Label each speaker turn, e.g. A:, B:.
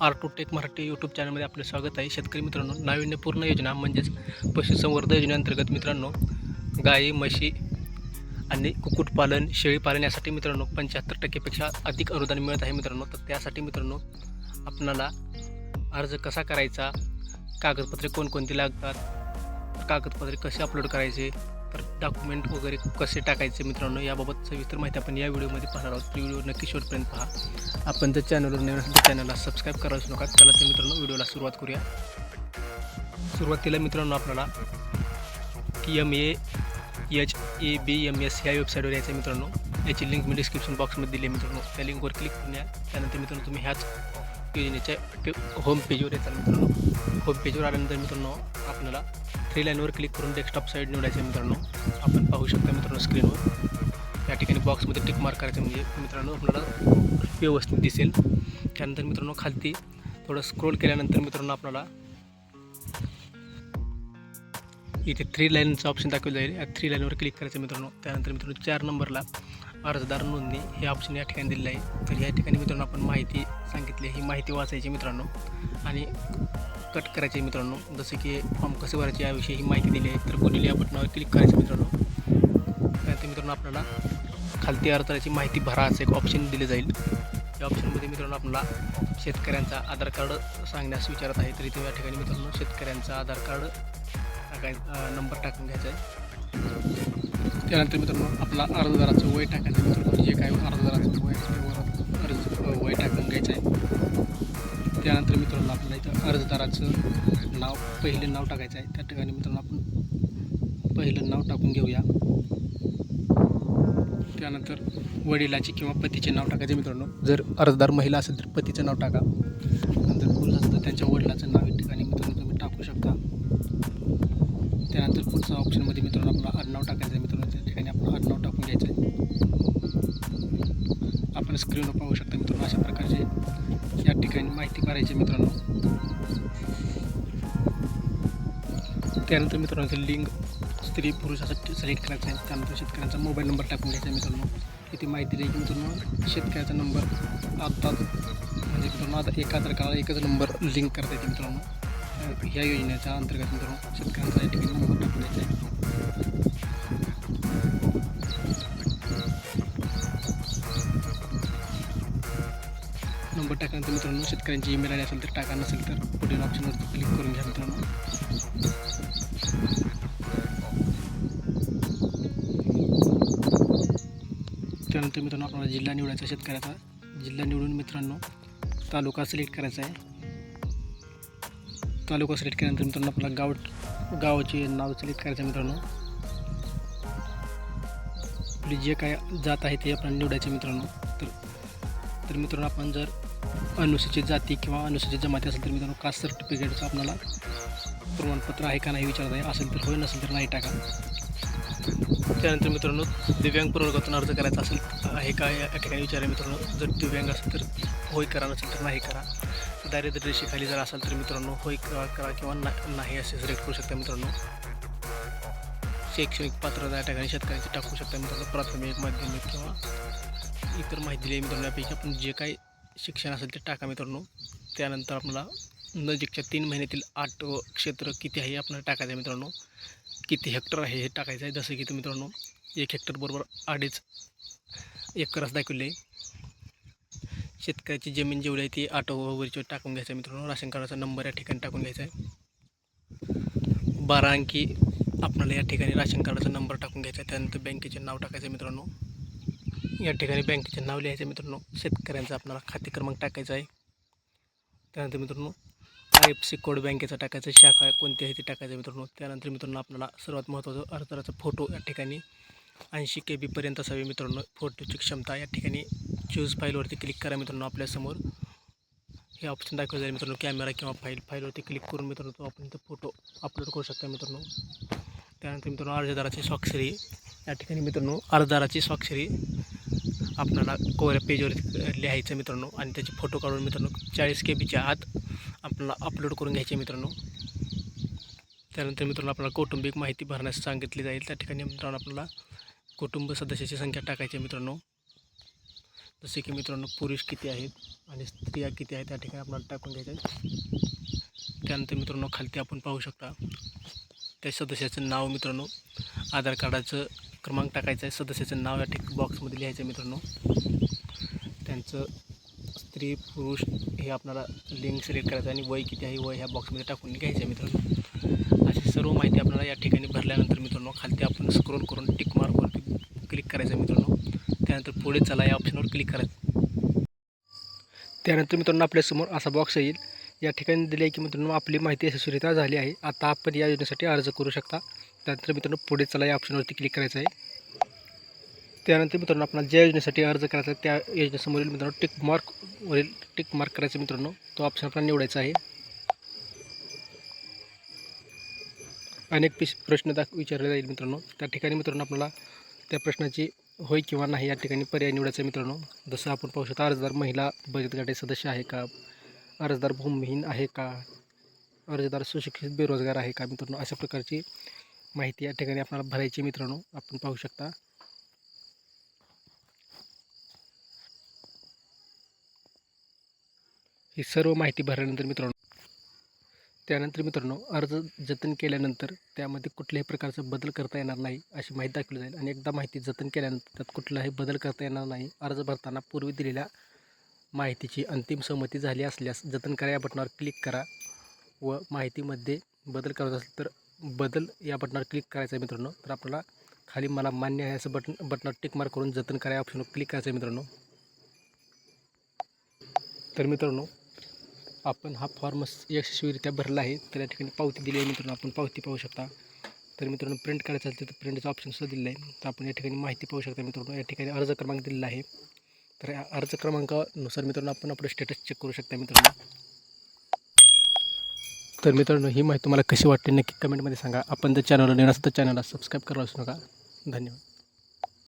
A: R two tech Marathi YouTube चॅनलमध्ये आपलं स्वागत आहे. शेतकरी मित्रांनो नाविन्यपूर्ण योजना म्हणजेच पशुसंवर्धन योजनेअंतर्गत मित्रांनो गाई म्हशी आणि कुक्कुटपालन शेळीपालन यासाठी मित्रांनो पंच्याहत्तर टक्केपेक्षा अधिक अनुदान मिळत आहे मित्रांनो. तर त्यासाठी मित्रांनो आपणाला अर्ज कसा करायचा कागदपत्रे कोणकोणती लागतात कागदपत्रे कसे अपलोड करायचे तर डॉक्युमेंट वगैरे कसे टाकायचे मित्रांनो याबाबत सविस्तर माहिती आपण या व्हिडिओमध्ये पाहणार आहोत. तर व्हिडिओ नक्की शेवटपर्यंत पहा. आपण जर चॅनलवर नवीन असेल तर चॅनलला सबस्क्राईब करायचं नका. चला तर मित्रांनो व्हिडिओला सुरुवात करूया. सुरुवातीला मित्रांनो आपल्याला M A H A B M S ह्या वेबसाईटवर यायचं मित्रांनो. याची लिंक मी डिस्क्रिप्शन बॉक्समध्ये दिली आहे मित्रांनो. त्या लिंकवर क्लिक करून या. त्यानंतर मित्रांनो तुम्ही ह्याच योजनेच्या होम पेजवर येतात मित्रांनो. होम पेजवर आल्यानंतर मित्रांनो आपल्याला थ्री लाईनवर क्लिक करून डेस्कटॉप साईड निवडायचे मित्रांनो. आपण पाहू शकता मित्रांनो स्क्रीनवर या ठिकाणी बॉक्समध्ये टिक मार्क करायचं म्हणजे मित्रांनो आपल्याला व्यवस्थित दिसेल. त्यानंतर मित्रांनो खालती थोडं स्क्रोल केल्यानंतर मित्रांनो आपल्याला इथे थ्री लाईनचं ऑप्शन दाखवलं जाईल. या थ्री लाईनवर क्लिक करायचं मित्रांनो. त्यानंतर मित्रांनो चार नंबरला अर्जदार नोंदणी हे ऑप्शन या ठिकाणी दिलेलं आहे. तर या ठिकाणी मित्रांनो आपण माहिती सांगितली ही माहिती वाचायची मित्रांनो. आणि कट करायचे मित्रांनो. जसं की फॉर्म कसे भरायचे याविषयी ही माहिती दिली आहे. तर पुढील या बटनावर क्लिक करायचं मित्रांनो. त्यानंतर मित्रांनो आपल्याला खालती अर्जाची माहिती भरा असं एक ऑप्शन दिले जाईल. या ऑप्शनमध्ये मित्रांनो आपल्याला शेतकऱ्यांचा आधार कार्ड सांगण्यास विचारत आहे. तर इथे या ठिकाणी मित्रांनो शेतकऱ्यांचा आधार कार्ड टाकाय नंबर टाकून घ्यायचा आहे. त्यानंतर मित्रांनो आपला अर्जदाराचं वय टाकायचं आहे. मित्रांनो जे काय अर्जदाराचं वय अर्ज वय टाकून घ्यायचं आहे. त्यानंतर मित्रांनो आपल्याला इथं अर्जदाराचं नाव पहिलं नाव टाकायचं आहे. त्या ठिकाणी मित्रांनो आपण पहिलं नाव टाकून घेऊया. त्यानंतर वडिलाचे किंवा पतीचे नाव टाकायचे मित्रांनो. जर अर्जदार महिला असेल तर पतीचं नाव टाका. नंतर पुरुष असतं तर त्यांच्या वडिलाचं नाव या ठिकाणी मित्रांनो तुम्ही टाकू शकता. त्यानंतर पुढच्या ऑप्शनमध्ये मित्रांनो आपलं आडनाव टाकायचं आहे मित्रांनो. त्या ठिकाणी आपण आडनाव टाकून घ्यायचं आहे. आपण स्क्रीनवर पाहू शकता मित्रांनो अशा प्रकारचे माहिती भरायची मित्रांनो. त्यानंतर मित्रांनो इथे लिंग स्त्री पुरुषासाठी सिलेक्ट करायचं आहे. त्यानंतर शेतकऱ्यांचा मोबाईल नंबर टाकून घ्यायचा मित्रांनो. इथे माहिती द्यायची मित्रांनो. शेतकऱ्याचा नंबर आता म्हणजे मित्रांनो आता एका आधार कार्डाला एकच नंबर लिंक करता येते मित्रांनो. ह्या योजनेच्या अंतर्गत मित्रांनो शेतकऱ्यांचा या ठिकाणी नंबर टाकून द्यायचा आहे. नंबर टाकल्यानंतर मित्रांनो शेतकऱ्यांची ईमेल आय असेल तर टाका नसेल तर पुढील ऑप्शनवरती क्लिक करून घ्या मित्रांनो. त्यानंतर मित्रांनो आपल्याला जिल्हा निवडायचा शेतकऱ्याचा. जिल्हा निवडून मित्रांनो तालुका सिलेक्ट करायचा आहे. तालुका सिलेक्ट केल्यानंतर मित्रांनो आपल्याला गाव गावाचे नाव सिलेक्ट करायचं आहे मित्रांनो. आपली जे काय जात आहे ते आपण निवडायचे मित्रांनो. तर तर मित्रांनो आपण जर अनुसूचित जाती किंवा अनुसूचित जमाती असेल तर मित्रांनो कास्ट सर्टिफिकेटचं आपल्याला प्रमाणपत्र आहे का नाही विचारत आहे. असेल तर होय नसेल तर नाही टाका. त्यानंतर मित्रांनो दिव्यांग प्रवर्गातून अर्ज करायचा असेल आहे का? या ठिकाणी विचारा मित्रांनो. जर दिव्यांग असेल तर होय करा नसेल तर नाही करा. दारिद्र्य रेषेखाली जर असेल तर मित्रांनो होय करा करा किंवा नाही असे सिलेक्ट करू शकता मित्रांनो. शैक्षणिक पात्रता या ठिकाणी शेतकऱ्यांची टाकू शकता मित्रांनो. प्राथमिक माध्यमिक किंवा इतर माहिती दिली आहे मित्रांनो. यापैकी आपण जे काही शिक्षण असेल ते टाका मित्रांनो. त्यानंतर आपल्याला नजीकच्या तीन महिन्यातील आठ क्षेत्र किती आहे आपल्याला टाकायचं आहे मित्रांनो. किती हेक्टर आहे हे टाकायचं आहे. जसं की इथं मित्रांनो एक हेक्टर बरोबर अडीच एकरच दाखवले आहे. शेतकऱ्याची जमीन जेवढी आहे ती आटो वगैरेची टाकून घ्यायचं आहे मित्रांनो. राशन कार्डाचा नंबर या ठिकाणी टाकून घ्यायचा आहे. बारा अंकी आपल्याला या ठिकाणी राशन कार्डाचा नंबर टाकून घ्यायचा आहे. त्यानंतर बँकेचे नाव टाकायचं आहे मित्रांनो. या ठिकाणी बँकेचे नाव लिहायचं आहे मित्रांनो. शेतकऱ्यांचा आपल्याला खाते क्रमांक टाकायचा आहे. त्यानंतर मित्रांनो आय एफ सी कोड बँकेचा टाकायचा शाखा कोणती आहे ती टाकायचं आहे मित्रांनो. त्यानंतर मित्रांनो आपल्याला सर्वात महत्त्वाचा अर्जदाराचा फोटो या ठिकाणी ऐंशी के बीपर्यंत असावी मित्रांनो. फोटोची क्षमता या ठिकाणी चूज फाईलवरती क्लिक करा मित्रांनो आपल्यासमोर हे ऑप्शन दाखवलं जाईल मित्रांनो कॅमेरा किंवा फाईल फाईलवरती क्लिक करून मित्रांनो तो आपण इथं फोटो अपलोड करू शकता मित्रांनो. त्यानंतर मित्रांनो अर्जदाराची स्वाक्षरी. या ठिकाणी मित्रांनो अर्जदाराची स्वाक्षरी. आपल्याला कोऱ्या पेजवर लिहायचं मित्रांनो. आणि त्याचे फोटो काढून मित्रांनो चाळीस के बीच्या आत आपल्याला अपलोड करून घ्यायचे मित्रांनो. त्यानंतर मित्रांनो आपल्याला कौटुंबिक माहिती भरण्यास सांगितली जाईल. त्या ठिकाणी मित्रांनो आपल्याला कुटुंब सदस्याची संख्या टाकायची मित्रांनो. जसे की मित्रांनो पुरुष किती आहेत आणि स्त्रिया किती आहेत त्या ठिकाणी आपल्याला टाकून घ्यायचं आहे त्यानंतर मित्रांनो खालती आपण पाहू शकता. त्या सदस्याचं नाव मित्रांनो आधार कार्डाचं क्रमांक टाकायचं आहे. सदस्याचं नाव या ठिक बॉक्समध्ये लिहायचं आहे मित्रांनो. त्यांचं स्त्री पुरुष हे आपल्याला लिंक सिलेक्ट करायचं आहे आणि वय किती आहे वय ह्या बॉक्समध्ये टाकून घ्यायचं आहे मित्रांनो. अशी सर्व माहिती आपल्याला या ठिकाणी भरल्यानंतर मित्रांनो खालती आपण स्क्रोल करून टिक मार्कवरती क्लिक करायचं आहे मित्रांनो. त्यानंतर पुढे चला या ऑप्शनवर क्लिक करायचं. त्यानंतर मित्रांनो आपल्यासमोर असा बॉक्स येईल. या ठिकाणी दिले आहे की मित्रांनो आपली माहिती यशस्वीरित्या झाली आहे. आता आपण या योजनेसाठी अर्ज करू शकता. त्यानंतर मित्रांनो पुढे चला या ऑप्शनवरती क्लिक करायचं आहे. त्यानंतर मित्रांनो आपल्याला ज्या योजनेसाठी अर्ज करायचा आहे त्या योजनेसमोरील मित्रांनो टिक मार्कवरील टिक मार्क करायचं मित्रांनो. तो ऑप्शन आपल्याला निवडायचा आहे. अनेक पिश प्रश्न दाख विचारले जाईल मित्रांनो. त्या ठिकाणी मित्रांनो आपल्याला त्या प्रश्नाची होय किंवा नाही या ठिकाणी पर्याय निवडायचा आहे मित्रांनो. जसं आपण पाहू शकता अर्जदार महिला बचत गटाचे सदस्य आहे का? अर्जदार भूमिहीन आहे का? अर्जदार सुशिक्षित बेरोजगार आहे का मित्रांनो? अशा प्रकारची माहिती या ठिकाणी आपल्याला भरायची मित्रांनो. आपण पाहू शकता. ही सर्व माहिती भरल्यानंतर मित्रांनो त्यानंतर मित्रांनो अर्ज जतन केल्यानंतर त्यामध्ये कुठल्याही प्रकारचा बदल करता येणार नाही अशी माहिती दाखवली जाईल. आणि एकदा माहिती जतन केल्यानंतर त्यात कुठलाही बदल करता येणार नाही. अर्ज भरताना पूर्वी दिलेल्या माहितीची अंतिम सहमती झाली असल्यास जतन करा या बटनावर क्लिक करा व माहितीमध्ये बदल करायचा असेल तर बदल या बटनावर क्लिक करायचं आहे मित्रांनो. तर आपल्याला खाली मला मान्य आहे असं बटन बटनावर टिक मार्क करून जतन कराया ऑप्शनवर क्लिक करायचं आहे मित्रांनो. तर मित्रांनो आपण हा फॉर्म यशस्वीरित्या भरला आहे. तर या ठिकाणी पावती दिली आहे मित्रांनो. आपण पावती पाहू शकता. तर मित्रांनो प्रिंट करायचं असेल तर प्रिंटचं ऑप्शन सुद्धा दिलेलं आहे. तर आपण या ठिकाणी माहिती पाहू शकता मित्रांनो. या ठिकाणी अर्ज क्रमांक दिलेला आहे. तर या अर्ज क्रमांकानुसार मित्रांनो आपण आपलं स्टेटस चेक करू शकता मित्रांनो. तर मित्रांनो ही माहिती तुम्हाला कशी वाटते नक्की कमेंटमध्ये सांगा. आपण जर चॅनलला नेणार असेल तर चॅनलला सबस्क्राईब करायला असू नका. धन्यवाद.